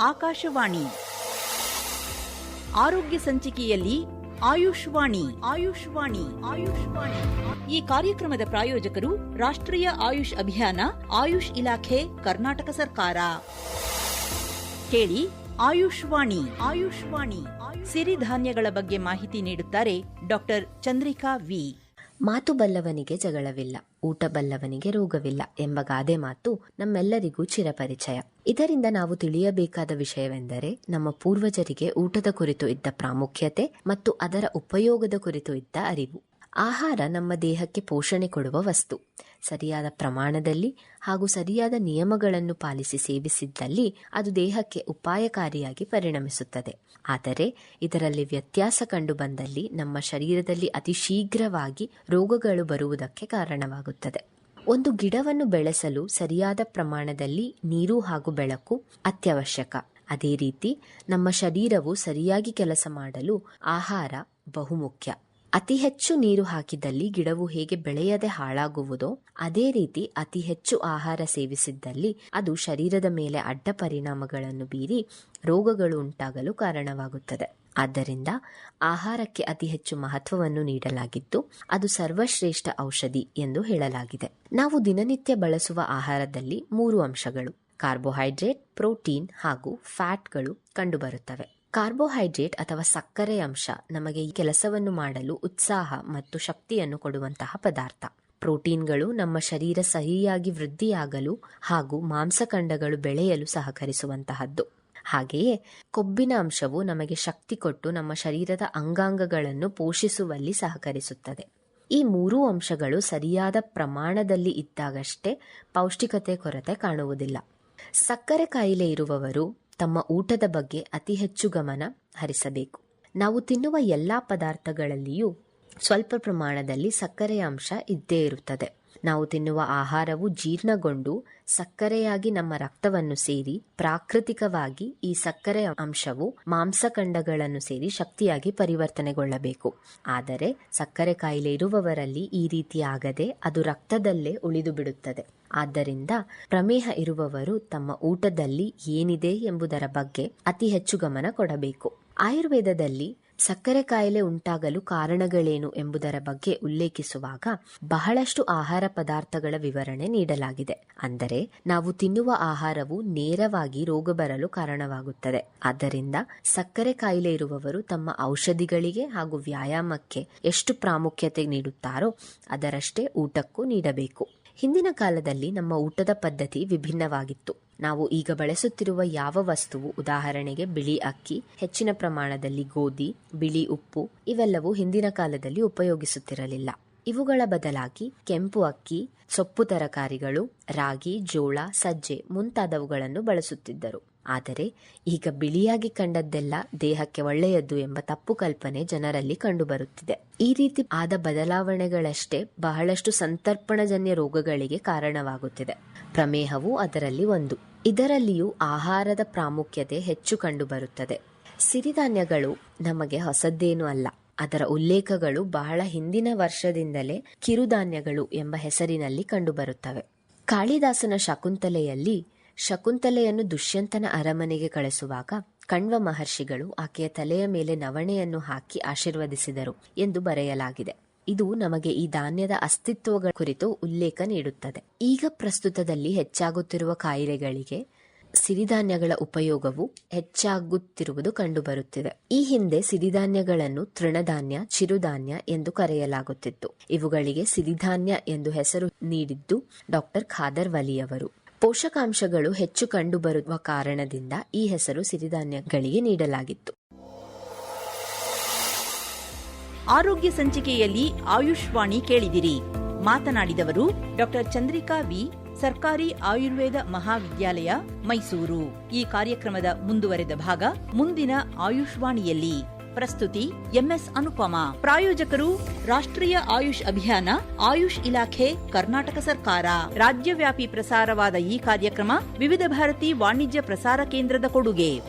ಆಕಾಶವಾಣಿ. ಆರೋಗ್ಯ ಸಂಚಿಕೆಯಲ್ಲಿ ಆಯುಷ್ವಾಣಿ. ಆಯುಷ್ವಾಣಿ. ಆಯುಷ್ವಾಣಿ. ಈ ಕಾರ್ಯಕ್ರಮದ ಪ್ರಾಯೋಜಕರು ರಾಷ್ಟ್ರೀಯ ಆಯುಷ್ ಅಭಿಯಾನ, ಆಯುಷ್ ಇಲಾಖೆ, ಕರ್ನಾಟಕ ಸರ್ಕಾರ. ಕೇಳಿ ಆಯುಷ್ವಾಣಿ. ಆಯುಷ್ವಾಣಿ. ಸಿರಿಧಾನ್ಯಗಳ ಬಗ್ಗೆ ಮಾಹಿತಿ ನೀಡುತ್ತಾರೆ ಡಾಕ್ಟರ್ ಚಂದ್ರಿಕಾ ವಿ. ಮಾತು ಬಲ್ಲವನಿಗೆ ಜಗಳವಿಲ್ಲ. ಊಟ ಬಲ್ಲವನಿಗೆ ರೋಗವಿಲ್ಲ ಎಂಬ ಗಾದೆ ಮಾತು ನಮ್ಮೆಲ್ಲರಿಗೂ ಚಿರಪರಿಚಯ. ಇದರಿಂದ ನಾವು ತಿಳಿಯಬೇಕಾದ ವಿಷಯವೆಂದರೆ ನಮ್ಮ ಪೂರ್ವಜರಿಗೆ ಊಟದ ಕುರಿತು ಇದ್ದ ಪ್ರಾಮುಖ್ಯತೆ ಮತ್ತು ಅದರ ಉಪಯೋಗದ ಕುರಿತು ಇದ್ದ ಅರಿವು. ಆಹಾರ ನಮ್ಮ ದೇಹಕ್ಕೆ ಪೋಷಣೆ ಕೊಡುವ ವಸ್ತು. ಸರಿಯಾದ ಪ್ರಮಾಣದಲ್ಲಿ ಹಾಗೂ ಸರಿಯಾದ ನಿಯಮಗಳನ್ನು ಪಾಲಿಸಿ ಸೇವಿಸಿದ್ದಲ್ಲಿ ಅದು ದೇಹಕ್ಕೆ ಉಪಾಯಕಾರಿಯಾಗಿ ಪರಿಣಮಿಸುತ್ತದೆ. ಆದರೆ ಇದರಲ್ಲಿ ವ್ಯತ್ಯಾಸ ಕಂಡು ಬಂದಲ್ಲಿ ನಮ್ಮ ಶರೀರದಲ್ಲಿ ಅತಿ ಶೀಘ್ರವಾಗಿ ರೋಗಗಳು ಬರುವುದಕ್ಕೆ ಕಾರಣವಾಗುತ್ತದೆ. ಒಂದು ಗಿಡವನ್ನು ಬೆಳೆಸಲು ಸರಿಯಾದ ಪ್ರಮಾಣದಲ್ಲಿ ನೀರು ಹಾಗೂ ಬೆಳಕು ಅತ್ಯವಶ್ಯಕ. ಅದೇ ರೀತಿ ನಮ್ಮ ಶರೀರವು ಸರಿಯಾಗಿ ಕೆಲಸ ಮಾಡಲು ಆಹಾರ ಬಹುಮುಖ್ಯ. ಅತಿ ಹೆಚ್ಚು ನೀರು ಹಾಕಿದಲ್ಲಿ ಗಿಡವು ಹೇಗೆ ಬೆಳೆಯದೆ ಹಾಳಾಗುವುದೋ ಅದೇ ರೀತಿ ಅತಿ ಹೆಚ್ಚು ಆಹಾರ ಸೇವಿಸಿದ್ದಲ್ಲಿ ಅದು ಶರೀರದ ಮೇಲೆ ಅಡ್ಡ ಪರಿಣಾಮಗಳನ್ನು ಬೀರಿ ರೋಗಗಳು ಉಂಟಾಗಲು ಕಾರಣವಾಗುತ್ತದೆ. ಆದ್ದರಿಂದ ಆಹಾರಕ್ಕೆ ಅತಿ ಹೆಚ್ಚು ಮಹತ್ವವನ್ನು ನೀಡಲಾಗಿದ್ದು ಅದು ಸರ್ವಶ್ರೇಷ್ಠ ಔಷಧಿ ಎಂದು ಹೇಳಲಾಗಿದೆ. ನಾವು ದಿನನಿತ್ಯ ಬಳಸುವ ಆಹಾರದಲ್ಲಿ ಮೂರು ಅಂಶಗಳು. ಕಾರ್ಬೋಹೈಡ್ರೇಟ್, ಪ್ರೋಟೀನ್ ಹಾಗೂ ಫ್ಯಾಟ್ಗಳು ಕಂಡುಬರುತ್ತವೆ. ಕಾರ್ಬೋಹೈಡ್ರೇಟ್ ಅಥವಾ ಸಕ್ಕರೆ ಅಂಶ ನಮಗೆ ಈ ಕೆಲಸವನ್ನು ಮಾಡಲು ಉತ್ಸಾಹ ಮತ್ತು ಶಕ್ತಿಯನ್ನು ಕೊಡುವಂತಹ ಪದಾರ್ಥ. ಪ್ರೋಟೀನ್ಗಳು ನಮ್ಮ ಶರೀರ ಸಹಿಯಾಗಿ ವೃದ್ಧಿಯಾಗಲು ಹಾಗೂ ಮಾಂಸಖಂಡಗಳು ಬೆಳೆಯಲು ಸಹಕರಿಸುವಂತಹದ್ದು. ಹಾಗೆಯೇ ಕೊಬ್ಬಿನ ಅಂಶವು ನಮಗೆ ಶಕ್ತಿ ಕೊಟ್ಟು ನಮ್ಮ ಶರೀರದ ಅಂಗಾಂಗಗಳನ್ನು ಪೋಷಿಸುವಲ್ಲಿ ಸಹಕರಿಸುತ್ತದೆ. ಈ ಮೂರೂ ಅಂಶಗಳು ಸರಿಯಾದ ಪ್ರಮಾಣದಲ್ಲಿ ಇದ್ದಾಗಷ್ಟೇ ಪೌಷ್ಟಿಕತೆ ಕೊರತೆ ಕಾಣುವುದಿಲ್ಲ. ಸಕ್ಕರೆ ಕಾಯಿಲೆ ಇರುವವರು ತಮ್ಮ ಊಟದ ಬಗ್ಗೆ ಅತಿ ಹೆಚ್ಚು ಗಮನ ಹರಿಸಬೇಕು. ನಾವು ತಿನ್ನುವ ಎಲ್ಲಾ ಪದಾರ್ಥಗಳಲ್ಲಿಯೂ ಸ್ವಲ್ಪ ಪ್ರಮಾಣದಲ್ಲಿ ಸಕ್ಕರೆಯ ಅಂಶ ಇದ್ದೇ ಇರುತ್ತದೆ. ನಾವು ತಿನ್ನುವ ಆಹಾರವು ಜೀರ್ಣಗೊಂಡು ಸಕ್ಕರೆಯಾಗಿ ನಮ್ಮ ರಕ್ತವನ್ನು ಸೇರಿ ಪ್ರಾಕೃತಿಕವಾಗಿ ಈ ಸಕ್ಕರೆ ಅಂಶವು ಮಾಂಸಖಂಡಗಳನ್ನು ಸೇರಿ ಶಕ್ತಿಯಾಗಿ ಪರಿವರ್ತನೆಗೊಳ್ಳಬೇಕು. ಆದರೆ ಸಕ್ಕರೆ ಕಾಯಿಲೆ ಇರುವವರಲ್ಲಿ ಈ ರೀತಿ ಆಗದೆ ಅದು ರಕ್ತದಲ್ಲೇ ಉಳಿದು ಬಿಡುತ್ತದೆ. ಆದ್ದರಿಂದ ಪ್ರಮೇಹ ಇರುವವರು ತಮ್ಮ ಊಟದಲ್ಲಿ ಏನಿದೆ ಎಂಬುದರ ಬಗ್ಗೆ ಅತಿ ಹೆಚ್ಚು ಗಮನ ಕೊಡಬೇಕು. ಆಯುರ್ವೇದದಲ್ಲಿ ಸಕ್ಕರೆ ಕಾಯಿಲೆ ಉಂಟಾಗಲು ಕಾರಣಗಳೇನು ಎಂಬುದರ ಬಗ್ಗೆ ಉಲ್ಲೇಖಿಸುವಾಗ ಬಹಳಷ್ಟು ಆಹಾರ ಪದಾರ್ಥಗಳ ವಿವರಣೆ ನೀಡಲಾಗಿದೆ. ಅಂದರೆ, ನಾವು ತಿನ್ನುವ ಆಹಾರವು ನೇರವಾಗಿ ರೋಗ ಬರಲು ಕಾರಣವಾಗುತ್ತದೆ. ಆದ್ದರಿಂದ ಸಕ್ಕರೆ ಕಾಯಿಲೆ ಇರುವವರು ತಮ್ಮ ಔಷಧಿಗಳಿಗೆ ಹಾಗೂ ವ್ಯಾಯಾಮಕ್ಕೆ ಎಷ್ಟು ಪ್ರಾಮುಖ್ಯತೆ ನೀಡುತ್ತಾರೋ ಅದರಷ್ಟೇ ಊಟಕ್ಕೂ ನೀಡಬೇಕು. ಹಿಂದಿನ ಕಾಲದಲ್ಲಿ ನಮ್ಮ ಊಟದ ಪದ್ಧತಿ ವಿಭಿನ್ನವಾಗಿತ್ತು. ನಾವು ಈಗ ಬಳಸುತ್ತಿರುವ ಯಾವ ವಸ್ತುವು ಉದಾಹರಣೆಗೆ ಬಿಳಿ ಅಕ್ಕಿ, ಹೆಚ್ಚಿನ ಪ್ರಮಾಣದಲ್ಲಿ ಗೋಧಿ, ಬಿಳಿ ಉಪ್ಪು, ಇವೆಲ್ಲವೂ ಹಿಂದಿನ ಕಾಲದಲ್ಲಿ ಉಪಯೋಗಿಸುತ್ತಿರಲಿಲ್ಲ. ಇವುಗಳ ಬದಲಾಗಿ ಕೆಂಪು ಅಕ್ಕಿ, ಸೊಪ್ಪು ತರಕಾರಿಗಳು, ರಾಗಿ, ಜೋಳ, ಸಜ್ಜೆ ಮುಂತಾದವುಗಳನ್ನು ಬಳಸುತ್ತಿದ್ದರು. ಆದರೆ ಈಗ ಬಿಳಿಯಾಗಿ ಕಂಡದ್ದೆಲ್ಲ ದೇಹಕ್ಕೆ ಒಳ್ಳೆಯದು ಎಂಬ ತಪ್ಪು ಕಲ್ಪನೆ ಜನರಲ್ಲಿ ಕಂಡುಬರುತ್ತಿದೆ. ಈ ರೀತಿ ಆದ ಬದಲಾವಣೆಗಳಷ್ಟೇ ಬಹಳಷ್ಟು ಸಂತರ್ಪಣಜನ್ಯ ರೋಗಗಳಿಗೆ ಕಾರಣವಾಗುತ್ತಿದೆ. ಪ್ರಮೇಹವು ಅದರಲ್ಲಿ ಒಂದು. ಇದರಲ್ಲಿಯೂ ಆಹಾರದ ಪ್ರಾಮುಖ್ಯತೆ ಹೆಚ್ಚು ಕಂಡುಬರುತ್ತದೆ. ಸಿರಿಧಾನ್ಯಗಳು ನಮಗೆ ಹೊಸದ್ದೇನು ಅಲ್ಲ. ಅದರ ಉಲ್ಲೇಖಗಳು ಬಹಳ ಹಿಂದಿನ ವರ್ಷದಿಂದಲೇ ಕಿರುಧಾನ್ಯಗಳು ಎಂಬ ಹೆಸರಿನಲ್ಲಿ ಕಂಡುಬರುತ್ತವೆ. ಕಾಳಿದಾಸನ ಶಕುಂತಲೆಯಲ್ಲಿ ಶಕುಂತಲೆಯನ್ನು ದುಷ್ಯಂತನ ಅರಮನೆಗೆ ಕಳಿಸುವಾಗ ಕಣ್ವ ಮಹರ್ಷಿಗಳು ಆಕೆಯ ತಲೆಯ ಮೇಲೆ ನವಣೆಯನ್ನು ಹಾಕಿ ಆಶೀರ್ವದಿಸಿದರು ಎಂದು ಬರೆಯಲಾಗಿದೆ. ಇದು ನಮಗೆ ಈ ಧಾನ್ಯದ ಅಸ್ತಿತ್ವಗಳ ಕುರಿತು ಉಲ್ಲೇಖ ನೀಡುತ್ತದೆ. ಈಗ ಪ್ರಸ್ತುತದಲ್ಲಿ ಹೆಚ್ಚಾಗುತ್ತಿರುವ ಕಾಯಿಲೆಗಳಿಗೆ ಸಿರಿಧಾನ್ಯಗಳ ಉಪಯೋಗವು ಹೆಚ್ಚಾಗುತ್ತಿರುವುದು ಕಂಡುಬರುತ್ತಿದೆ. ಈ ಹಿಂದೆ ಸಿರಿಧಾನ್ಯಗಳನ್ನು ತೃಣಧಾನ್ಯ, ಚಿರುಧಾನ್ಯ ಎಂದು ಕರೆಯಲಾಗುತ್ತಿತ್ತು. ಇವುಗಳಿಗೆ ಸಿರಿಧಾನ್ಯ ಎಂದು ಹೆಸರು ನೀಡಿದ್ದು ಡಾಕ್ಟರ್ ಖಾದರ್ ವಲಿಯವರು. ಪೋಷಕಾಂಶಗಳು ಹೆಚ್ಚು ಕಂಡುಬರುವ ಕಾರಣದಿಂದ ಈ ಹೆಸರು ಸಿರಿಧಾನ್ಯಗಳಿಗೆ ನೀಡಲಾಗಿತ್ತು. ಆರೋಗ್ಯ ಸಂಚಿಕೆಯಲ್ಲಿ ಆಯುಷ್ವಾಣಿ ಕೇಳಿದಿರಿ. ಮಾತನಾಡಿದವರು ಡಾಕ್ಟರ್ ಚಂದ್ರಿಕಾ ವಿ, ಸರ್ಕಾರಿ ಆಯುರ್ವೇದ ಮಹಾವಿದ್ಯಾಲಯ, ಮೈಸೂರು. ಈ ಕಾರ್ಯಕ್ರಮದ ಮುಂದುವರೆದ ಭಾಗ ಮುಂದಿನ ಆಯುಷ್ವಾಣಿಯಲ್ಲಿ. ಪ್ರಸ್ತುತಿ ಎಂಎಸ್ ಅನುಪಮ. ಪ್ರಾಯೋಜಕರು ರಾಷ್ಟ್ರೀಯ ಆಯುಷ್ ಅಭಿಯಾನ, ಆಯುಷ್ ಇಲಾಖೆ, ಕರ್ನಾಟಕ ಸರ್ಕಾರ. ರಾಜ್ಯವ್ಯಾಪಿ ಪ್ರಸಾರವಾದ ಈ ಕಾರ್ಯಕ್ರಮ ವಿವಿಧ ಭಾರತಿ ವಾಣಿಜ್ಯ ಪ್ರಸಾರ ಕೇಂದ್ರದ ಕೊಡುಗೆ.